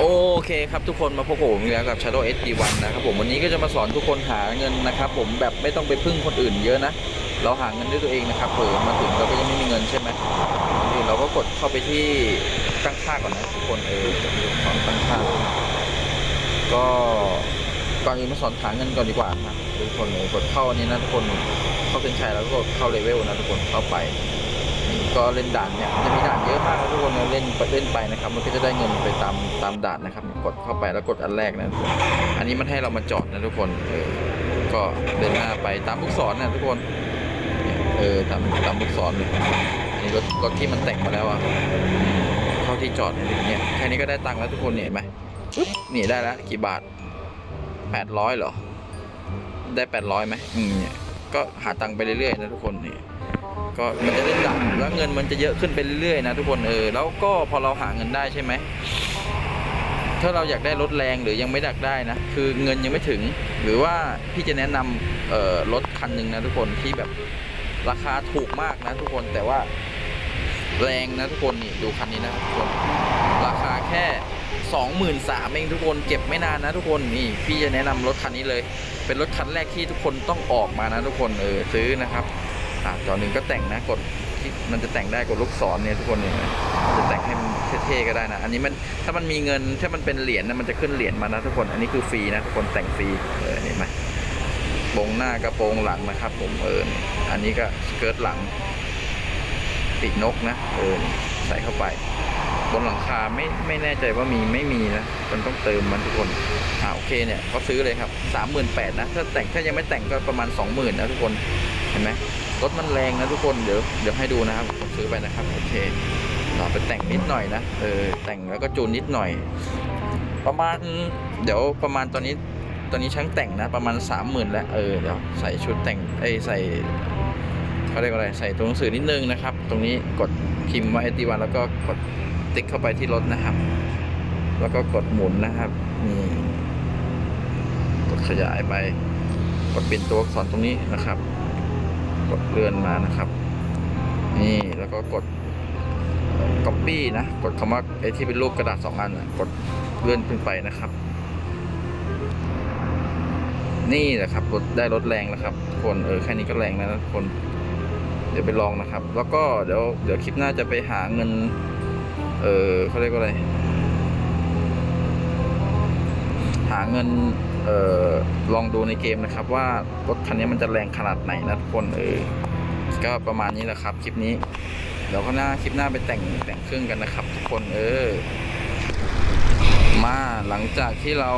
โอเคครับทุกคนมาพบผมอีกแล้วกับ Shadow SD1 นะครับผมวันนี้ก็จะมาสอนทุกคนหาเงินนะครับผมแบบไม่ต้องไปพึ่งคนอื่นเยอะนะ เราหาเงินด้วยตัวเองนะครับเผื่อมาถึงเราก็ยังไม่มีเงินใช่ไหมก่อนอื่เราก็กดเข้าไปที่ตั้งค่าก่อนนะทุกคนเออจะมีสอนตั้งค่า ก็ก่อนอื่นมาสอนหาเงินก่อนดีกว่าครับทุกคนเลยกดเข้าอันนี้นะทุกคนเข้าเส้นชัยแล้วก็กดเข้าเลเวลนะทุกคนเข้าไป ก็เล่นด่านเนี่ยจะมีด่านเยอะมากทุกคนเล่นไปเล่นไปนะครับ มันก็จะได้เงินไปตามตามด่านนะครับ กดเข้าไปแล้วกดอันแรกนะทุกคนอันนี้มันให้เรามาจอดนะทุกคนเออก็เดินหน้าไปตามลูกศรนะทุกคนเออตามตามลูกศรเลยอันนี้รถรถที่มันแต่งมาแล้วอะเข้าที่จอดเนี่ยเนี่ยแค่นี้ก็ได้ตังค์แล้วทุกคนเนี่ยเห็นไหมปึ๊บนี่ได้แล้วกี่บาทแปดร้อยเหรอ ได้แปดร้อยไหมอืมเนี่ยก็หาตังค์ไปเรื่อยๆนะทุกคนนี่ ก็มันจะเล่นดังแล้วเงินมันจะเยอะขึ้นไปเรื่อยๆนะทุกคนเออแล้วก็พอเราหาเงินได้ใช่ไหมถ้าเราอยากได้รถแรงหรือยังไม่อยากได้นะ คือเงินยังไม่ถึง หรือว่าพี่จะแนะนำรถคันหนึ่งนะทุกคนที่แบบราคาถูกมากนะทุกคนแต่ว่าแรงนะทุกคนนี่ดูคันนี้นะทุกคน ราคาแค่สองหมื่นสามเองทุกคนเก็บไม่นานนะทุกคนนี่พี่จะแนะนำรถคันนี้เลย เป็นรถคันแรกที่ทุกคนต้องออกมานะทุกคนเออซื้อนะครับ อะจอหนึ่งก็แต่งนะกดที่มันจะแต่งได้กดลูกศรเนี่ยทุกคนเนี่ยจะแต่งให้มันเท่ๆก็ได้นะ อันนี้มันถ้ามันมีเงินถ้ามันเป็นเหรียญนะมันจะขึ้นเหรียญมานะทุกคน อันนี้คือฟรีนะทุกคนแต่งฟรีเออเห็นไหมโปรงหน้ากระโปรงหลังนะครับ ผมเอออันนี้ก็สเกิร์ตหลังปีกนกนะเออใส่เข้าไป บนหลังคาไม่ไม่แน่ใจว่ามีไม่มีนะมันต้องเติมมันทุกคนอ่าโอเคเนี่ยเขาซื้อเลยครับสามหมื่นแปดนะถ้าแต่งถ้ายังไม่แต่งก็ประมาณสองหมื่นนะทุกคนเห็นไหม รถมันแรงนะทุกคนเดี๋ยวเดี๋ยวให้ดูนะครับผมซื้อไปนะครับโอเคเราไปแต่งนิดหน่อยนะเออแต่งแล้วก็จูนนิดหน่อย ประมาณเดี๋ยวประมาณตอนนี้ตอนนี้ช่างแต่งนะประมาณสามหมื่นแล้วเออเดี๋ยวใส่ชุดแต่งเอ้ใส่เขาเรียกว่าอะไรใส่ตัวหนังสือนิดนึงนะครับ ตรงนี้กดพิมพ์ว่าเอตีวันแล้วก็กดติ๊กเข้าไปที่รถนะครับ แล้วก็กดหมุนนะครับนี่กดขยายไปกดเปลี่ยนตัวอักษรตรงนี้นะครับ กดเลื่อนมานะครับ นี่แล้วก็กด copy นะ กดคำว่าไอ้ที่เป็นรูปกระดาษสองอันนะกดเลื่อนขึ้นไปนะครับ นี่แหละครับรถได้รถแรงแล้วครับคนเออแค่นี้ก็แรงแล้วนะคน เดี๋ยวไปลองนะครับ แล้วก็เดี๋ยวเดี๋ยวคลิปหน้าจะไปหาเงิน เออเขาเรียกว่าอะไร หาเงิน ออลองดูในเกมนะครับว่ารถคันนี้มันจะแรงขนาดไหนนะทุกคนเออก็ประมาณนี้แหละครับคลิปนี้เดี๋ยวก็หน้าคลิปหน้าไปแต่งแต่งเครื่องกันนะครับ ทุกคนเออมาหลังจากที่เรา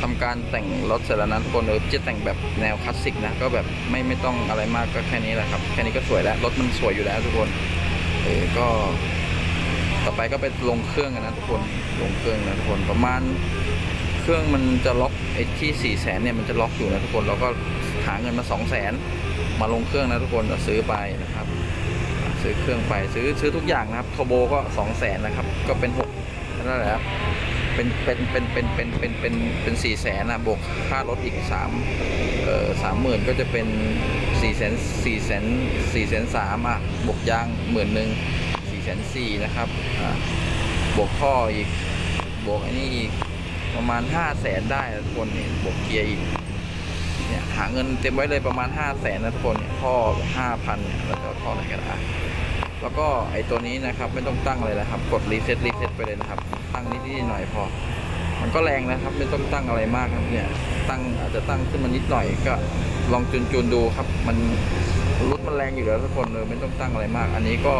ทำการแต่งรถเสร็จแล้วนะทุกคนเออจะแต่งแบบแนวคลาสสิกนะก็แบบไม่ไม่ต้องอะไรมากก็แค่นี้แหละครับแค่นี้ก็สวยแล้วรถมันสวยอยู่แล้วทุกคนเออก็ต่อไปก็ไปลงเครื่องกันนะทุกคนลงเครื่องนะทุกคนประมาณ เครื่องมันจะล็อกไอ้ที่สี่แสนเนี่ยมันจะล็อกอยู่นะทุกคนแล้วก็หาเงินมาสองแสนมาลงเครื่องนะทุกคนจะซื้อไปนะครับ ซื้อเครื่องไปซื้อซื้อทุกอย่างนะครับโทโบก็สองแสนนะครับ ก็เป็นหกนั่นแหละครับเป็นเป็นเป็นเป็นเป็นเป็นเป็นเป็นสี่แสนนะบวกค่ารถอีกสามเอ่อสามหมื่นก็จะเป็นสี่แสนสี่แสนสี่แสนสามอะบวกยางหมื่นหนึ่งสี่แสนสี่นะครับอ่าบวกท่ออีกบวกอันนี้อีก ประมาณห้าแสนได้ทุกคนนี่บวกเกียร์อีกเนี่ยหาเงินเต็มไว้เลยประมาณห้าแสนนะทุกคนเนี่ยท่อห้าพันเนี่ยเราจะเอาท่อไหนกันอะแล้วก็ไอตัวนี้นะครับไม่ต้องตั้งเลยนะครับ กดรีเซ็ตรีเซ็ตไปเลยนะครับ ตั้งนิดๆหน่อยพอ มันก็แรงนะครับ ไม่ต้องตั้งอะไรมากครับเนี่ยตั้งอาจจะตั้งขึ้นมานิดหน่อยก็ลองจูนจูนๆดูครับ มันรถมันแรงอยู่แล้วทุกคนเลยไม่ต้องตั้งอะไรมาก อันนี้ก็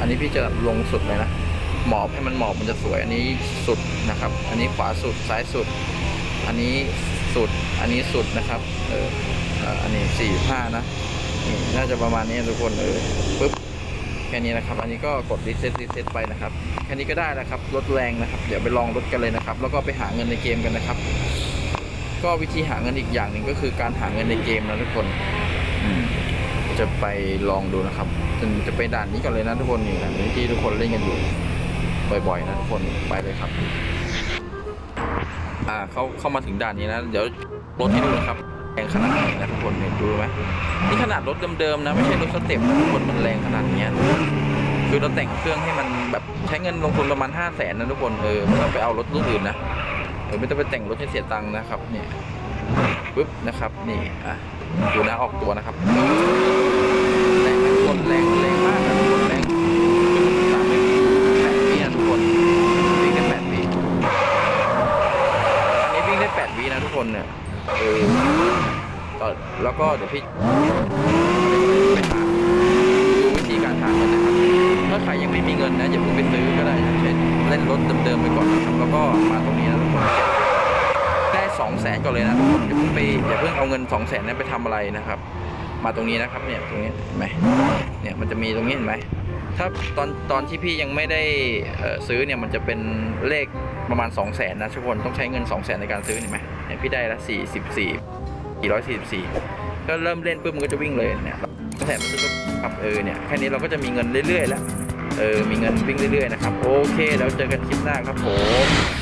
อันนี้พี่จะลงสุดเลยนะ หมอบให้มันหมอบมันจะสวยอันนี้สุดนะครับ อันนี้ขวาสุดซ้ายสุด อันนี้สุดอันนี้สุดนะครับเอออันนี้สี่ห้านะนี่น่าจะประมาณนี้ทุกคนเออปึ๊บแค่นี้นะครับ อันนี้ก็กดรีเซ็ตรีเซ็ตไปนะครับแค่นี้ก็ได้แล้วครับรถแรงนะครับ เดี๋ยวไปลองรถกันเลยนะครับ แล้วก็ไปหาเงินในเกมกันนะครับ ก็วิธีหาเงินอีกอย่างหนึ่งก็คือการหาเงินในเกมนะทุกคนจะไปลองดูนะครับจะจะไปด่านนี้ก่อนเลยนะทุกคนนี่ด่านนี้ที่ทุกคนเล่นกันอยู่ บ่อยๆนะทุกคนไปเลยครับ อ่าเขาเข้ามาถึงด่านนี้นะ เดี๋ยวรถให้ดูนะครับแรงขนาดไหนนะทุกคนเนี่ยดูไหมนี่ขนาดรถเดิมๆนะไม่ใช่รถสเต็ปนะทุกคนมันแรงขนาดนี้คือเราแต่งเครื่องให้มันแบบใช้เงินลงทุนประมาณ5 0 0แสนนะทุกคนเออไม่ต้องไปเอารถรุ่นอื่นนะเออไม่ต้องไปแต่งรถให้เสียตังค์นะครับ เนี่ยปึ๊บนะครับ นี่อะดูนะออกตัวนะครับแรงนะทุกคนแรงแรงมากนะทุกคนแรงสามแปดวินะทุกคนวิ่งได้แปดวิอันนี้วิ่งได้แปดวินะทุกคน เออต่อแล้วก็เดี๋ยวพี่ไปหาดูวิธีการหาเงินนะครับถ้าใครยังไม่มีเงินนะอย่าเพิ่งไปซื้อก็ได้นะเช่นเล่นรถเดิมๆไปก่อนนะครับแล้วก็มาตรงนี้นะทุกคนได้สองแสนก่อนเลยนะทุกคนอย่าเพิ่งไปอย่าเพิ่งเอาเงินสองแสนนั้นไปทำอะไรนะครับ มาตรงนี้นะครับเนี่ยตรงนี้เห็นไหมเนี่ยมันจะมีตรงนี้เห็นไหม ถ้าตอนตอนที่พี่ยังไม่ได้ซื้อเนี่ยมันจะเป็นเลขประมาณ 2 0 0แสนนะทุกคนต้องใช้เงิน 2 0 0แสนในการซื้อเห็นไหมเนี่ยพี่ได้ละ44 444 ก็เริ่มเล่นปุ๊บมันก็จะวิ่งเลยเนี่ยแสนมันจะครับเออเนี่ยแค่นี้เราก็จะมีเงินเรื่อยๆแล้วเออมีเงินวิ่งเรื่อยๆนะครับโอเคแล้วเจอกันคลิปหน้าครับผม